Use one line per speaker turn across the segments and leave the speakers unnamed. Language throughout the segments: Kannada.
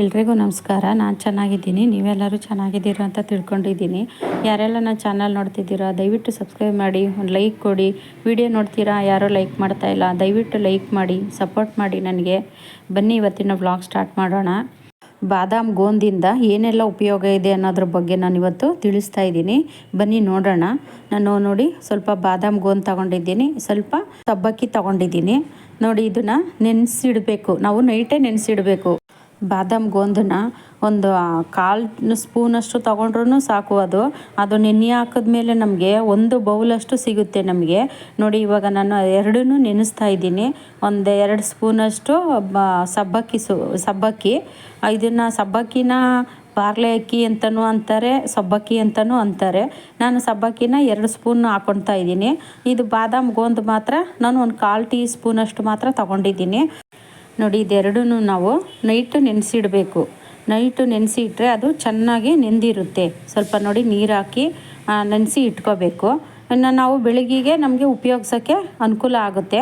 ಎಲ್ರಿಗೂ ನಮಸ್ಕಾರ. ನಾನು ಚೆನ್ನಾಗಿದ್ದೀನಿ. ನೀವೆಲ್ಲರೂ ಚೆನ್ನಾಗಿದ್ದೀರೋ ಅಂತ ತಿಳ್ಕೊಂಡಿದ್ದೀನಿ. ಯಾರೆಲ್ಲ ನನ್ನ ಚಾನಲ್ ನೋಡ್ತಿದ್ದೀರಾ, ದಯವಿಟ್ಟು ಸಬ್ಸ್ಕ್ರೈಬ್ ಮಾಡಿ, ಒಂದು ಲೈಕ್ ಕೊಡಿ. ವಿಡಿಯೋ ನೋಡ್ತೀರಾ, ಯಾರೋ ಲೈಕ್ ಮಾಡ್ತಾ ಇಲ್ಲ, ದಯವಿಟ್ಟು ಲೈಕ್ ಮಾಡಿ, ಸಪೋರ್ಟ್ ಮಾಡಿ ನನಗೆ. ಬನ್ನಿ, ಇವತ್ತಿನ ವ್ಲಾಗ್ ಸ್ಟಾರ್ಟ್ ಮಾಡೋಣ. ಬಾದಾಮ್ ಗೋಂದಿಂದ ಏನೆಲ್ಲ ಉಪಯೋಗ ಇದೆ ಅನ್ನೋದ್ರ ಬಗ್ಗೆ ನಾನು ಇವತ್ತು ತಿಳಿಸ್ತಾ ಇದ್ದೀನಿ. ಬನ್ನಿ, ನೋಡೋಣ. ನಾನು ನೋಡಿ, ಸ್ವಲ್ಪ ಬಾದಾಮ್ ಗೋಂದ್ ತಗೊಂಡಿದ್ದೀನಿ. ಸ್ವಲ್ಪ ಸಬ್ಬಕ್ಕಿ ತಗೊಂಡಿದ್ದೀನಿ. ನೋಡಿ, ಇದನ್ನು ನೆನೆಸಿಡಬೇಕು. ನಾವು ನೈಟೇ ನೆನೆಸಿಡಬೇಕು. ಬಾದಾಮ್ ಗೋಂದನ್ನ ಒಂದು ಕಾಲು ಸ್ಪೂನಷ್ಟು ತೊಗೊಂಡ್ರೂ ಸಾಕು ಅದು. ಅದು ನೆನೆ ಹಾಕಿದ್ಮೇಲೆ ನಮಗೆ ಒಂದು ಬೌಲಷ್ಟು ಸಿಗುತ್ತೆ ನಮಗೆ. ನೋಡಿ, ಇವಾಗ ನಾನು ಎರಡೂ ನೆನೆಸ್ತಾ ಇದ್ದೀನಿ. ಒಂದು ಎರಡು ಸ್ಪೂನಷ್ಟು ಬ, ಸಬ್ಬಕ್ಕಿ ಸು, ಸಬ್ಬಕ್ಕಿ. ಇದನ್ನು ಸಬ್ಬಕ್ಕಿನ ಬಾರ್ಲೆ ಅಕ್ಕಿ ಅಂತಲೂ ಅಂತಾರೆ, ಸಬ್ಬಕ್ಕಿ ಅಂತಲೂ ಅಂತಾರೆ. ನಾನು ಸಬ್ಬಕ್ಕಿನ ಎರಡು ಸ್ಪೂನ್ ಹಾಕೊಳ್ತಾ ಇದ್ದೀನಿ. ಇದು ಬಾದಾಮ್ ಗೋಂದು ಮಾತ್ರ. ನಾನು ಒಂದು ಕಾಲು ಟೀ ಸ್ಪೂನಷ್ಟು ಮಾತ್ರ ತೊಗೊಂಡಿದ್ದೀನಿ. ನೋಡಿ ಇದೆರಡೂ ನಾವು ನೈಟು ನೆನೆಸಿಡಬೇಕು. ನೈಟು ನೆನೆಸಿ ಇಟ್ಟರೆ ಅದು ಚೆನ್ನಾಗಿ ನೆಂದಿರುತ್ತೆ. ಸ್ವಲ್ಪ ನೋಡಿ ನೀರು ಹಾಕಿ ನೆನೆಸಿ ಇಟ್ಕೋಬೇಕು. ಇನ್ನು ನಾವು ಬೆಳಗ್ಗೆಗೆ ನಮಗೆ ಉಪಯೋಗಿಸೋಕ್ಕೆ ಅನುಕೂಲ ಆಗುತ್ತೆ.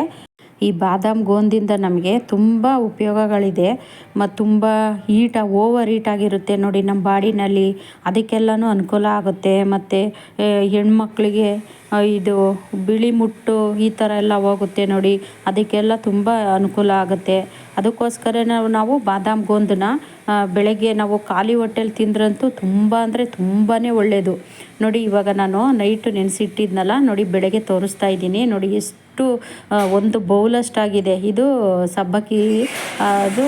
ಈ ಬಾದಾಮ್ ಗೋಂದಿಂದ ನಮಗೆ ತುಂಬ ಉಪಯೋಗಗಳಿದೆ. ಮತ್ತು ತುಂಬ ಹೀಟ, ಓವರ್ ಹೀಟ್ ಆಗಿರುತ್ತೆ ನೋಡಿ ನಮ್ಮ ಬಾಡಿನಲ್ಲಿ. ಅದಕ್ಕೆಲ್ಲನೂ ಅನುಕೂಲ ಆಗುತ್ತೆ. ಮತ್ತು ಹೆಣ್ಮಕ್ಳಿಗೆ ಇದು ಬಿಳಿ ಮುಟ್ಟು ಈ ಥರ ಎಲ್ಲ ಹೋಗುತ್ತೆ ನೋಡಿ. ಅದಕ್ಕೆಲ್ಲ ತುಂಬ ಅನುಕೂಲ ಆಗುತ್ತೆ. ಅದಕ್ಕೋಸ್ಕರ ನಾವು ನಾವು ಬಾದಾಮ್ ಗೋಂದನ್ನ ಬೆಳಗ್ಗೆ ನಾವು ಖಾಲಿ ಹೊಟ್ಟೆಲಿ ತಿಂದ್ರಂತೂ ತುಂಬ ಅಂದರೆ ತುಂಬಾ ಒಳ್ಳೆಯದು ನೋಡಿ, ಇವಾಗ ನಾನು ನೈಟು ನೆನೆಸಿಟ್ಟಿದ್ನಲ್ಲ, ನೋಡಿ ಬೆಳಗ್ಗೆ ತೋರಿಸ್ತಾ ಇದ್ದೀನಿ. ನೋಡಿ, ಎಷ್ಟು ಒಂದು ಬೌಲಷ್ಟಾಗಿದೆ ಇದು ಸಬ್ಬಕ್ಕಿ ಅದು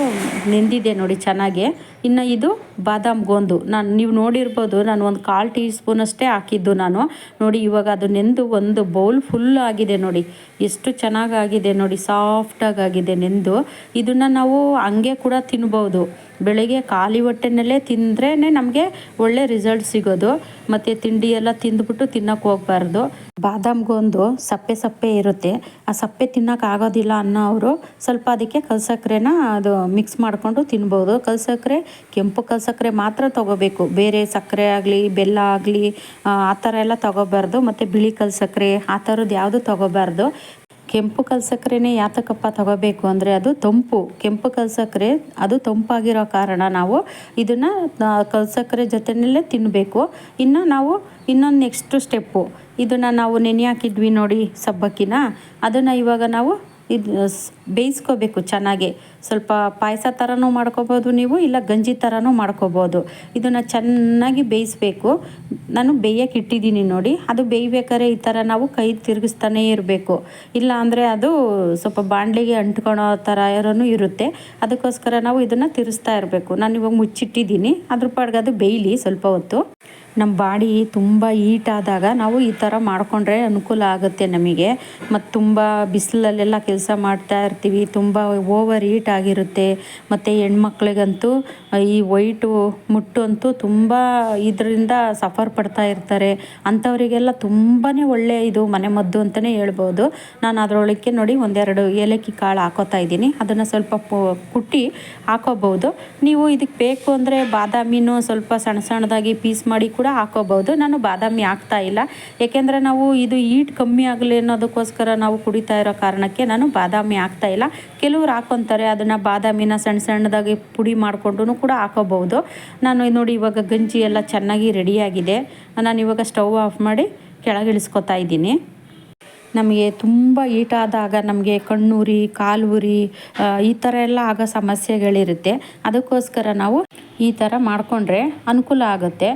ನೆಂದಿದೆ ನೋಡಿ ಚೆನ್ನಾಗೆ. ಇನ್ನು ಇದು ಬಾದಾಮ್ ಗೋಂದು. ನಾನು, ನೀವು ನೋಡಿರ್ಬೋದು, ನಾನು ಒಂದು ಕಾಲು ಟೀ ಸ್ಪೂನಷ್ಟೇ ಹಾಕಿದ್ದು ನಾನು. ನೋಡಿ, ಇವಾಗ ಅದು ನೆಂದು ಒಂದು ಬೌಲ್ ಫುಲ್ ಆಗಿದೆ ನೋಡಿ. ಎಷ್ಟು ಚೆನ್ನಾಗಾಗಿದೆ ನೋಡಿ ಸಾಫ್ಟಾಗಿ ಆಗಿದೆ ನೆಂದು. ಇದನ್ನು ನಾವು ಹಂಗೆ ಕೂಡ ತಿನ್ಬೋದು. ಬೆಳಗ್ಗೆ ಖಾಲಿ ಹೊಟ್ಟೆನಲ್ಲೇ ತಿಂದ್ರೇ ನಮಗೆ ಒಳ್ಳೆ ರಿಸಲ್ಟ್ ಸಿಗೋದು. ಮತ್ತು ತಿಂಡಿ ಎಲ್ಲ ತಿಂದ್ಬಿಟ್ಟು ತಿನ್ನೋಕೆ ಹೋಗ್ಬಾರ್ದು. ಬಾದಾಮ್ಗೊಂದು ಸಪ್ಪೆ ಸಪ್ಪೆ ಇರುತ್ತೆ. ಆ ಸಪ್ಪೆ ತಿನ್ನೋಕೆ ಆಗೋದಿಲ್ಲ ಅನ್ನೋ ಅವರು ಸ್ವಲ್ಪ ಅದಕ್ಕೆ ಕಲ್ಸಕ್ಕರೆನ ಅದು ಮಿಕ್ಸ್ ಮಾಡಿಕೊಂಡು ತಿನ್ಬೋದು. ಕಲ್ಸಕ್ಕರೆ ಕೆಂಪು ಕಲ್ಸಕ್ಕರೆ ಮಾತ್ರ ತೊಗೋಬೇಕು. ಬೇರೆ ಸಕ್ಕರೆ ಆಗಲಿ, ಬೆಲ್ಲ ಆಗಲಿ, ಆ ಥರ ಎಲ್ಲ ತೊಗೋಬಾರ್ದು. ಮತ್ತು ಬಿಳಿ ಕಲ್ಸಕ್ಕರೆ ಆ ಥರದ್ದು ಯಾವುದು ತೊಗೋಬಾರ್ದು. ಕೆಂಪು ಕಲ್ಸಕ್ರೆನೇ ಯಾತಕಪ್ಪ ತಗೋಬೇಕು ಅಂದರೆ ಅದು ತಂಪು. ಕೆಂಪು ಕಲ್ಸಕ್ರೆ, ಅದು ತಂಪಾಗಿರೋ ಕಾರಣ ನಾವು ಇದನ್ನು ಕಲ್ಸಕ್ರೆ ಜೊತೆಯಲ್ಲೇ ತಿನ್ನಬೇಕು ಇನ್ನು ನಾವು ಇನ್ನೊಂದು ನೆಕ್ಸ್ಟ್ ಸ್ಟೆಪ್ಪು ಇದನ್ನು ನಾವು ನೆನೆ ಹಾಕಿದ್ವಿ ನೋಡಿ ಸಬ್ಬಕ್ಕಿನ. ಅದನ್ನು ಇವಾಗ ನಾವು ಇದು ಬೇಯಿಸ್ಕೋಬೇಕು. ಚೆನ್ನಾಗಿ ಸ್ವಲ್ಪ ಪಾಯಸ ಥರನೂ ಮಾಡ್ಕೋಬೋದು ನೀವು, ಇಲ್ಲ ಗಂಜಿ ಥರನೂ ಮಾಡ್ಕೋಬೋದು. ಇದನ್ನು ಚೆನ್ನಾಗಿ ಬೇಯಿಸ್ಬೇಕು. ನಾನು ಬೇಯಕ್ಕೆ ಇಟ್ಟಿದ್ದೀನಿ ನೋಡಿ. ಅದು ಬೇಯಬೇಕಾದ್ರೆ ಈ ಥರ ನಾವು ಕೈ ತಿರುಗಿಸ್ತಾನೇ ಇರಬೇಕು. ಇಲ್ಲ ಅಂದರೆ ಅದು ಸ್ವಲ್ಪ ಬಾಣಲಿಗೆ ಅಂಟ್ಕೊಳೋ ಥರ ಇರೋನು ಇರುತ್ತೆ. ಅದಕ್ಕೋಸ್ಕರ ನಾವು ಇದನ್ನು ತಿರುಗಿಸ್ತಾ ಇರಬೇಕು. ನಾನು ಇವಾಗ ಮುಚ್ಚಿಟ್ಟಿದ್ದೀನಿ. ಅದ್ರ ಪಾಡ್ಗೆ ಅದು ಬೇಯಲಿ ಸ್ವಲ್ಪ ಹೊತ್ತು. ನಮ್ಮ ಬಾಡಿ ತುಂಬ ಹೀಟ್ ಆದಾಗ ನಾವು ಈ ಥರ ಮಾಡಿಕೊಂಡ್ರೆ ಅನುಕೂಲ ಆಗುತ್ತೆ ನಮಗೆ. ಮತ್ತು ತುಂಬ ಬಿಸಿಲಲ್ಲೆಲ್ಲ ಕೆಲಸ ಮಾಡ್ತಾ ಇರ್ತೀವಿ, ತುಂಬ ಓವರ್ ಹೀಟ್ ಆಗಿರುತ್ತೆ. ಮತ್ತು ಹೆಣ್ಮಕ್ಳಿಗಂತೂ, ಈ ವೈಟು ಮುಟ್ಟು ಅಂತೂ ತುಂಬ ಇದರಿಂದ ಸಫರ್ ಪಡ್ತಾ ಇರ್ತಾರೆ. ಅಂಥವರಿಗೆಲ್ಲ ತುಂಬಾ ಒಳ್ಳೆಯ ಇದು ಮನೆ ಮದ್ದು ಅಂತಲೇ ಹೇಳ್ಬೋದು. ನಾನು ಅದರೊಳಕ್ಕೆ ನೋಡಿ ಒಂದೆರಡು ಏಲಕ್ಕಿ ಕಾಳು ಹಾಕೋತಾ ಇದ್ದೀನಿ. ಅದನ್ನು ಸ್ವಲ್ಪ ಕುಟ್ಟಿ ಹಾಕೋಬೋದು ನೀವು ಇದಕ್ಕೆ ಬೇಕು ಅಂದರೆ ಬಾದಾಮಿನೂ ಸ್ವಲ್ಪ ಸಣ್ಣ ಸಣ್ಣದಾಗಿ ಪೀಸ್ ಮಾಡಿ ಕೂಡ ಹಾಕೋಬಹುದು. ನಾನು ಬಾದಾಮಿ ಹಾಕ್ತಾ ಇಲ್ಲ. ಏಕೆಂದರೆ ನಾವು ಇದು ಈಟ್ ಕಮ್ಮಿ ಆಗಲಿ ಅನ್ನೋದಕ್ಕೋಸ್ಕರ ನಾವು ಕುಡಿತಾ ಇರೋ ಕಾರಣಕ್ಕೆ ನಾನು ಬಾದಾಮಿ ಹಾಕ್ತಾ ಇಲ್ಲ. ಕೆಲವ್ರು ಹಾಕೊತಾರೆ. ಅದನ್ನು ಬಾದಾಮಿನ ಸಣ್ಣ ಸಣ್ಣದಾಗಿ ಪುಡಿ ಮಾಡಿಕೊಂಡು ಕೂಡ ಹಾಕೋಬಹುದು. ನಾನು ನೋಡಿ ಇವಾಗ ಗಂಜಿ ಎಲ್ಲ ಚೆನ್ನಾಗಿ ರೆಡಿಯಾಗಿದೆ ನಾನು ಇವಾಗ ಸ್ಟವ್ ಆಫ್ ಮಾಡಿ ಕೆಳಗಿಳಿಸ್ಕೊತಾ ಇದ್ದೀನಿ. ನಮಗೆ ತುಂಬ ಈಟಾದಾಗ ನಮಗೆ ಕಣ್ಣುರಿ ಕಾಲು ಉರಿ ಈ ಥರ ಎಲ್ಲ ಆಗೋ ಸಮಸ್ಯೆಗಳಿರುತ್ತೆ. ಅದಕ್ಕೋಸ್ಕರ ನಾವು ಈ ಥರ ಮಾಡಿಕೊಂಡ್ರೆ ಅನುಕೂಲ ಆಗುತ್ತೆ.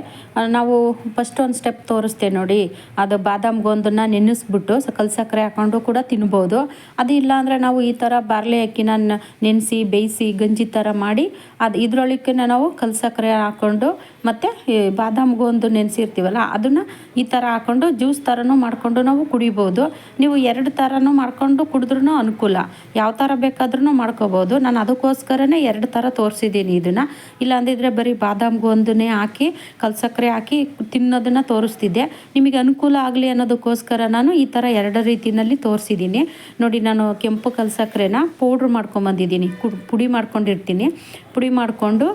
ನಾವು ಫಸ್ಟ್ ಒಂದು ಸ್ಟೆಪ್ ತೋರಿಸ್ತೆ ನೋಡಿ. ಅದು ಬಾದಾಮ್ ಗೋಂದನ್ನ ನೆನೆಸ್ಬಿಟ್ಟು ಕಲ್ ಸಕ್ಕರೆ ಹಾಕ್ಕೊಂಡು ಕೂಡ ತಿನ್ಬೋದು. ಅದು ಇಲ್ಲಾಂದರೆ ನಾವು ಈ ಥರ ಬಾರ್ಲೆ ಅಕ್ಕಿನ ನೆನೆಸಿ, ಬೇಯಿಸಿ, ಗಂಜಿ ಥರ ಮಾಡಿ ಅದು ಇದ್ರೊಳಕ್ಕೆ ನಾವು ಕಲ್ ಸಕ್ಕರೆ ಹಾಕ್ಕೊಂಡು ಮತ್ತು ಬಾದಾಮ್ ಗೊಂದು ನೆನೆಸಿರ್ತೀವಲ್ಲ, ಅದನ್ನು ಈ ಥರ ಹಾಕ್ಕೊಂಡು ಜ್ಯೂಸ್ ಥರನೂ ಮಾಡಿಕೊಂಡು ನಾವು ಕುಡಿಬೋದು. ನೀವು ಎರಡು ಥರನೂ ಮಾಡಿಕೊಂಡು ಕುಡಿದ್ರೂ ಅನುಕೂಲ. ಯಾವ ಥರ ಬೇಕಾದ್ರೂ ಮಾಡ್ಕೋಬೋದು. ನಾನು ಅದಕ್ಕೋಸ್ಕರನೇ ಎರಡು ಥರ ತೋರಿಸಿದ್ದೀನಿ ಇದನ್ನು. ಇಲ್ಲಾಂದಿದ್ರೆ ಬರೀ ಬಾದಾಮ್ ಒಂದನ್ನೇ ಹಾಕಿ ಕಲ್ಸಕ್ಕರೆ ಹಾಕಿ ತಿನ್ನೋದನ್ನು ತೋರಿಸ್ತಿದ್ದೆ. ನಿಮಗೆ ಅನುಕೂಲ ಆಗಲಿ ಅನ್ನೋದಕ್ಕೋಸ್ಕರ ನಾನು ಈ ಥರ ಎರಡು ರೀತಿಯಲ್ಲಿ ತೋರಿಸಿದ್ದೀನಿ. ನೋಡಿ, ನಾನು ಕೆಂಪು ಕಲ್ಸಕ್ಕರೆನ ಪೌಡ್ರ್ ಮಾಡ್ಕೊಂಬಂದಿದ್ದೀನಿ. ಪುಡಿ ಮಾಡ್ಕೊಂಡಿರ್ತೀನಿ. ಪುಡಿ ಮಾಡಿಕೊಂಡು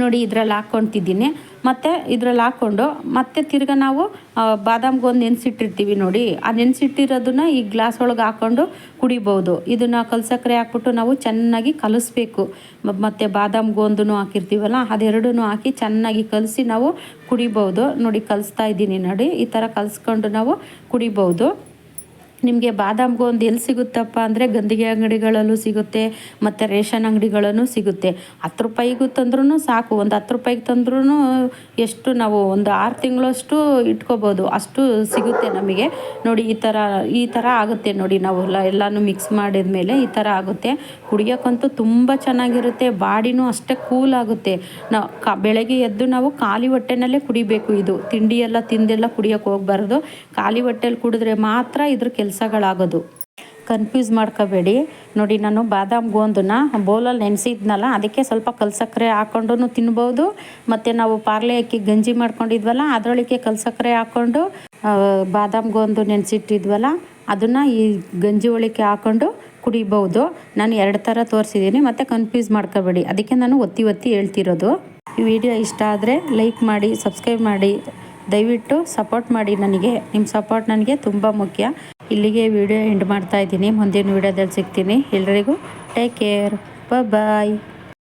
ನೋಡಿ ಇದ್ರಲ್ಲಿ ಹಾಕ್ಕೊತಿದ್ದೀನಿ. ಮತ್ತು ಇದ್ರಲ್ಲಿ ಹಾಕ್ಕೊಂಡು, ಮತ್ತೆ ತಿರ್ಗಾ ನಾವು ಬಾದಾಮ್ಗೆ ಒಂದು ನೆನೆಸಿಟ್ಟಿರ್ತೀವಿ ನೋಡಿ. ಆ ನೆನೆಸಿಟ್ಟಿರೋದನ್ನ ಈ ಗ್ಲಾಸ್ ಒಳಗೆ ಹಾಕ್ಕೊಂಡು ಕುಡಿಬೋದು. ಇದನ್ನು ಕಲ್ಸಕ್ಕರೆ ಹಾಕ್ಬಿಟ್ಟು ನಾವು ಚೆನ್ನಾಗಿ ಕಲಿಸ್ಬೇಕು. ಮತ್ತು ಬಾದಾಮ್ ಗೋಂದೂ ಹಾಕಿರ್ತೀವಲ್ಲ ಅದೆರಡೂ ಹಾಕಿ ಚೆನ್ನಾಗಿ ಕಲಸಿ ನಾವು ಕುಡಿಬೋದು. ನೋಡಿ ಕಲಿಸ್ತಾ ಇದ್ದೀನಿ ನೋಡಿ, ಈ ಥರ ಕಲಿಸ್ಕೊಂಡು ನಾವು ಕುಡಿಬೋದು. ನಿಮಗೆ ಬಾದಾಮ್ ಗೋಂದ್ ಎಲ್ಲಿ ಸಿಗುತ್ತಪ್ಪ ಅಂದರೆ ಗಂದಿಗೆ ಅಂಗಡಿಗಳಲ್ಲೂ ಸಿಗುತ್ತೆ, ಮತ್ತು ರೇಷನ್ ಅಂಗಡಿಗಳಲ್ಲೂ ಸಿಗುತ್ತೆ. ಹತ್ತು ರೂಪಾಯಿಗೂ ತಂದ್ರೂ ಸಾಕು, ಒಂದು ಹತ್ತು ರೂಪಾಯಿಗೆ ತಂದ್ರೂ ಎಷ್ಟು ನಾವು ಒಂದು ಆರು ತಿಂಗಳಷ್ಟು ಇಟ್ಕೋಬೋದು, ಅಷ್ಟು ಸಿಗುತ್ತೆ ನಮಗೆ. ನೋಡಿ, ಈ ಥರ ಈ ಥರ ಆಗುತ್ತೆ ನೋಡಿ ನಾವು ಎಲ್ಲ, ಎಲ್ಲನೂ ಮಿಕ್ಸ್ ಮಾಡಿದ ಮೇಲೆ ಈ ಥರ ಆಗುತ್ತೆ. ಕುಡಿಯೋಕ್ಕಂತೂ ತುಂಬ ಚೆನ್ನಾಗಿರುತ್ತೆ, ಬಾಡಿನೂ ಅಷ್ಟೇ ಕೂಲ್ ಆಗುತ್ತೆ. ನಾವು ಕ, ಬೆಳಗ್ಗೆ ಎದ್ದು ನಾವು ಖಾಲಿ ಹೊಟ್ಟೆನಲ್ಲೇ ಕುಡಿಬೇಕು ಇದು. ತಿಂಡಿ ಎಲ್ಲ ತಿಂದೆಲ್ಲ ಕುಡಿಯೋಕೆ ಹೋಗ್ಬಾರ್ದು. ಖಾಲಿ ಹೊಟ್ಟೆಲಿ ಕುಡಿದ್ರೆ ಮಾತ್ರ ಇದ್ರ ಕೆಲಸಗಳಾಗೋದು. ಕನ್ಫ್ಯೂಸ್ ಮಾಡ್ಕೋಬೇಡಿ. ನೋಡಿ ನಾನು ಬಾದಾಮ್ ಗೋಂದನ್ನ ಬೌಲಲ್ಲಿ ನೆನೆಸಿದ್ನಲ್ಲ, ಅದಕ್ಕೆ ಸ್ವಲ್ಪ ಕಲ್ಸಕ್ಕರೆ ಹಾಕ್ಕೊಂಡು ತಿನ್ಬೋದು. ಮತ್ತು ನಾವು ಪಾರ್ಲೆ ಅಕ್ಕಿ ಗಂಜಿ ಮಾಡ್ಕೊಂಡಿದ್ವಲ್ಲ ಅದರೊಳಗೆ ಕಲ್ಸಕ್ಕರೆ ಹಾಕ್ಕೊಂಡು ಬಾದಾಮ್ ಗೋಂದು ನೆನೆಸಿಟ್ಟಿದ್ವಲ್ಲ, ಅದನ್ನು ಈ ಗಂಜಿ ಒಳಗೆ ಹಾಕ್ಕೊಂಡು ಕುಡಿಬೋದು ನಾನು ಎರಡು ಥರ ತೋರಿಸಿದ್ದೀನಿ, ಮತ್ತು ಕನ್ಫ್ಯೂಸ್ ಮಾಡ್ಕೋಬೇಡಿ. ಅದಕ್ಕೆ ನಾನು ಒತ್ತಿ ಒತ್ತಿ ಹೇಳ್ತಿರೋದು. ಈ ವಿಡಿಯೋ ಇಷ್ಟ ಆದರೆ ಲೈಕ್ ಮಾಡಿ ಸಬ್ಸ್ಕ್ರೈಬ್ ಮಾಡಿ. ದಯವಿಟ್ಟು ಸಪೋರ್ಟ್ ಮಾಡಿ ನನಗೆ. ನಿಮ್ಮ ಸಪೋರ್ಟ್ ನನಗೆ ತುಂಬ ಮುಖ್ಯ. ಇಲ್ಲಿಗೆ ವಿಡಿಯೋ ಎಂಡ್ ಮಾಡ್ತಾ ಇದ್ದೀನಿ. ಮುಂದಿನ ವಿಡಿಯೋದಲ್ಲಿ ಸಿಗ್ತೀನಿ. ಎಲ್ರಿಗೂ ಟೇಕ್ ಕೇರ್ ಬಾಯ್